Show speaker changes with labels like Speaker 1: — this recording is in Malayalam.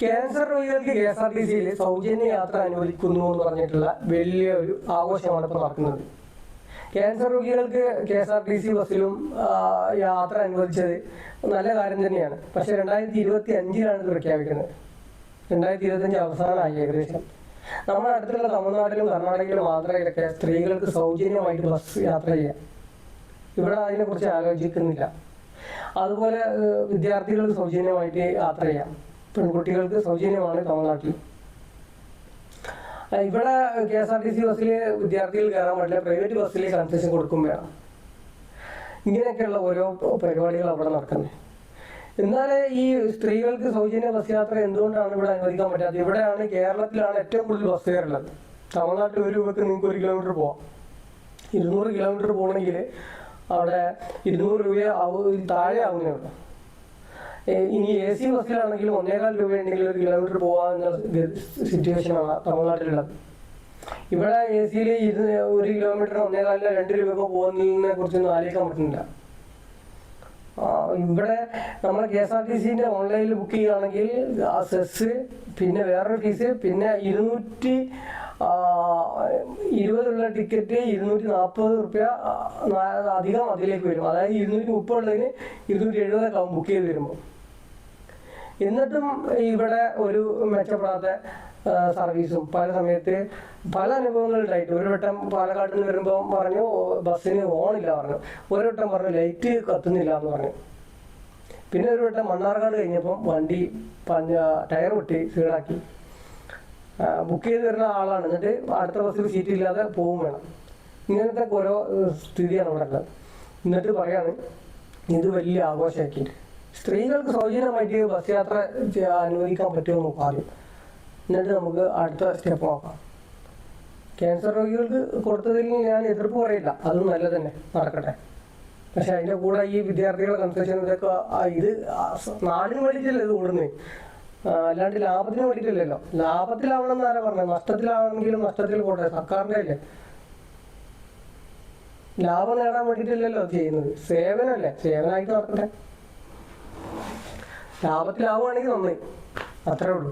Speaker 1: ക്യാൻസർ രോഗികൾക്ക് കെ എസ് ആർ ടി സിയിൽ സൗജന്യ യാത്ര അനുവദിക്കുന്നു എന്ന് പറഞ്ഞിട്ടുള്ള വലിയ ഒരു ആഘോഷമാണ് ഇപ്പോൾ നടക്കുന്നത്. ക്യാൻസർ രോഗികൾക്ക് K S R T C ബസ്സിലും യാത്ര അനുവദിച്ചത് നല്ല കാര്യം തന്നെയാണ്. പക്ഷെ രണ്ടായിരത്തി ഇരുപത്തി അഞ്ചിലാണ് ഇത് പ്രഖ്യാപിക്കുന്നത്. രണ്ടായിരത്തി ഇരുപത്തഞ്ച് അവസാനമായി ഏകദേശം. നമ്മുടെ അടുത്തുള്ള തമിഴ്നാട്ടിലും കർണാടകയിലും ആന്ധ്രയിലൊക്കെ സ്ത്രീകൾക്ക് സൗജന്യമായിട്ട് ബസ് യാത്ര ചെയ്യാം. ഇവിടെ അതിനെക്കുറിച്ച് ആലോചിക്കുന്നില്ല. അതുപോലെ വിദ്യാർത്ഥികൾക്ക് സൗജന്യമായിട്ട് യാത്ര ചെയ്യാം. പെൺകുട്ടികൾക്ക് സൗജന്യമാണ് തമിഴ്നാട്ടിൽ. ഇവിടെ K S R T C ബസ്സിൽ വിദ്യാർത്ഥികൾ കയറാൻ പറ്റില്ല പ്രൈവറ്റ് ബസ്സിൽ കൺസെഷൻ കൊടുക്കും ഇങ്ങനെയൊക്കെയുള്ള ഓരോ പരിപാടികൾ അവിടെ നടക്കുന്നത്. എന്നാൽ ഈ സ്ത്രീകൾക്ക് സൗജന്യ ബസ് യാത്ര എന്തുകൊണ്ടാണ് ഇവിടെ അനുവദിക്കാൻ പറ്റാത്തത്? ഇവിടെയാണ് കേരളത്തിലാണ് ഏറ്റവും കൂടുതൽ ബസ് കയറുള്ളത്. തമിഴ്നാട്ടിൽ ഒരു രൂപക്ക് നിങ്ങൾക്ക് ഒരു കിലോമീറ്റർ പോവാം. ഇരുന്നൂറ് കിലോമീറ്റർ പോകണമെങ്കിൽ അവിടെ ഇരുന്നൂറ് രൂപ താഴെ ആവുന്നേ ഉള്ളൂ ഇനി എ സി ബസ്സിലാണെങ്കിൽ ഒന്നേകാൽ രൂപ ഉണ്ടെങ്കിൽ ഒരു കിലോമീറ്റർ പോകാവുന്ന സിറ്റുവേഷനാണ് തമിഴ്നാട്ടിലുള്ളത്. ഇവിടെ എ സിയിൽ ഇരുന്ന് ഒരു കിലോമീറ്റർ ഒന്നേകാലിന് രണ്ട് രൂപയൊക്കെ പോകുന്നതിനെ കുറിച്ചൊന്നും ആലോചിക്കാൻ പറ്റുന്നില്ല. ഇവിടെ നമ്മൾ കെ എസ് ആർ ടി സിന്റെ ഓൺലൈനിൽ ബുക്ക് ചെയ്യുകയാണെങ്കിൽ ആ സെസ് പിന്നെ വേറൊരു ഫീസ് പിന്നെ ഇരുന്നൂറ്റി ഇരുപതുള്ള ടിക്കറ്റ് ഇരുന്നൂറ്റി നാൽപ്പത് റുപ്യ അധികം അതിലേക്ക് വരും. അതായത് ഇരുന്നൂറ്റി മുപ്പത് ഉള്ളതിന് ഇരുന്നൂറ്റി എഴുപതൊക്കെ ആവും ബുക്ക് ചെയ്ത് വരുമ്പോൾ എന്നിട്ടും ഇവിടെ ഒരു മെച്ചപ്പെടാത്ത സർവീസും പല സമയത്ത് പല അനുഭവങ്ങൾ ഉണ്ടായിട്ട് ഒരു വട്ടം പാലക്കാട്ടിൽ നിന്ന് വരുമ്പോൾ പറഞ്ഞു "ഓ, ബസ്സിന് ഓണില്ല പറഞ്ഞു. ഒരു വട്ടം പറഞ്ഞു ലൈറ്റ് കത്തുന്നില്ല എന്ന് പറഞ്ഞു. പിന്നെ ഒരു വട്ടം മണ്ണാർക്കാട് കഴിഞ്ഞപ്പം വണ്ടി പഞ്ഞ ടയർ പൊട്ടി സീഡാക്കി. ബുക്ക് ചെയ്ത് വരുന്ന ആളാണ്. എന്നിട്ട് അടുത്ത ബസ്സിൽ സീറ്റ് ഇല്ലാതെ പോവും വേണം. ഇങ്ങനത്തെ ഓരോ സ്ഥിതിയാണ് ഇവിടെ ഉള്ളത്. എന്നിട്ട് പറയാണ് ഇത് വലിയ ആഘോഷമാക്കിയിട്ട് സ്ത്രീകൾക്ക് സൗജന്യമായിട്ട് ബസ് യാത്ര അനുവദിക്കാൻ പറ്റുമോ എന്ന് നോക്കാം ആദ്യം. എന്നിട്ട് നമുക്ക് അടുത്ത സ്റ്റെപ്പ് നോക്കാം. ക്യാൻസർ രോഗികൾക്ക് കൊടുത്തതിൽ ഞാൻ എതിർപ്പ് പറയില്ല. അതും നല്ല തന്നെ നടക്കട്ടെ. പക്ഷെ അതിന്റെ കൂടെ ഈ വിദ്യാർത്ഥികളെ കൺസെഷൻ ഇതൊക്കെ ഇത് നാടിന് വേണ്ടിയിട്ടല്ലേ ഇത് കൂടുന്നത്? അല്ലാണ്ട് ലാഭത്തിന് വേണ്ടിയിട്ടല്ലല്ലോ. ലാഭത്തിലാവണം എന്നാരാ പറഞ്ഞത്. നഷ്ടത്തിലാണെങ്കിലും നഷ്ടത്തിൽ പോട്ടെ. സർക്കാരിന്റെ അല്ലേ? ലാഭം നേടാൻ വേണ്ടിയിട്ടല്ലല്ലോ ചെയ്യുന്നത്. സേവനമല്ലേ സേവനമായിട്ട് നടക്കട്ടെ. ലാഭത്തിലാവുകയാണെങ്കിൽ നന്നായി. അത്രേ ഉള്ളൂ.